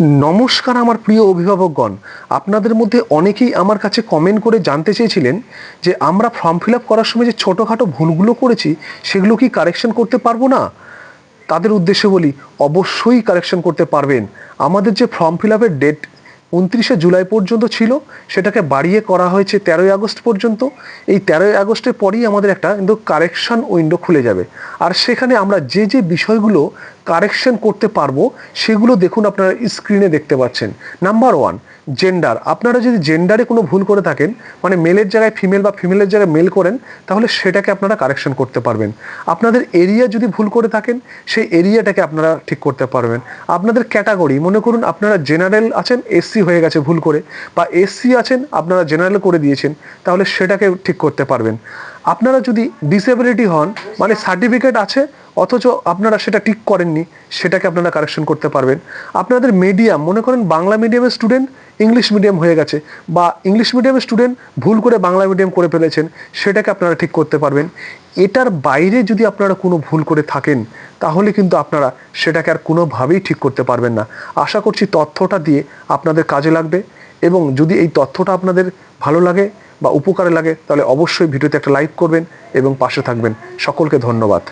নমস্কার আমার প্রিয় অভিভাবকগণ। আপনাদের মধ্যে অনেকেই আমার কাছে কমেন্ট করে জানতে চেয়েছিলেন যে আমরা ফর্ম ফিল আপ করার সময় যে ছোটোখাটো ভুলগুলো করেছি, সেগুলো কি কারেকশন করতে পারব না? তাদের উদ্দেশ্যে বলি, অবশ্যই কারেকশন করতে পারবেন। আমাদের যে ফর্ম ফিল আপের ডেট উনত্রিশে জুলাই পর্যন্ত ছিল, সেটাকে বাড়িয়ে করা হয়েছে তেরোই আগস্ট পর্যন্ত। এই তেরোই আগস্টের পরেই আমাদের একটা কিন্তু কারেকশন উইন্ডো খুলে যাবে। আর সেখানে আমরা যে যে বিষয়গুলো কারেকশন করতে পারব, সেগুলো দেখুন আপনারা স্ক্রিনে দেখতে পাচ্ছেন। নাম্বার ওয়ান জেন্ডার আপনারা যদি জেন্ডারে কোনো ভুল করে থাকেন মানে মেলের জায়গায় ফিমেল বা ফিমেলের জায়গায় মেল করেন, তাহলে সেটাকে আপনারা কারেকশন করতে পারবেন। আপনাদের এরিয়া যদি ভুল করে থাকেন, সেই এরিয়াটাকে আপনারা ঠিক করতে পারবেন। আপনাদের ক্যাটাগরি মনে করুন আপনারা জেনারেল আছেন এসসি হয়ে গেছে ভুল করে, বা এসসি আছেন, আপনারা জেনারেল করে দিয়েছেন, তাহলে সেটাকে ঠিক করতে পারবেন। আপনারা যদি ডিসেবিলিটি হন মানে সার্টিফিকেট আছে অথচ আপনারা সেটা ঠিক করেননি, সেটাকে আপনারা কারেকশন করতে পারবেন। আপনাদের মিডিয়াম মনে করেন বাংলা মিডিয়ামের স্টুডেন্ট ইংলিশ মিডিয়াম হয়ে গেছে, বা ইংলিশ মিডিয়ামের স্টুডেন্ট ভুল করে বাংলা মিডিয়াম করে ফেলেছেন, সেটাকে আপনারা ঠিক করতে পারবেন। এটার বাইরে যদি আপনারা কোনো ভুল করে থাকেন, তাহলে কিন্তু আপনারা সেটাকে আর কোনোভাবেই ঠিক করতে পারবেন না। আশা করছি তথ্যটা দিয়ে আপনাদের কাজে লাগবে, এবং যদি এই তথ্যটা আপনাদের ভালো লাগে বা উপকারে লাগে, তাহলে অবশ্যই ভিডিওতে একটা লাইক করবেন এবং পাশে থাকবেন। সকলকে ধন্যবাদ।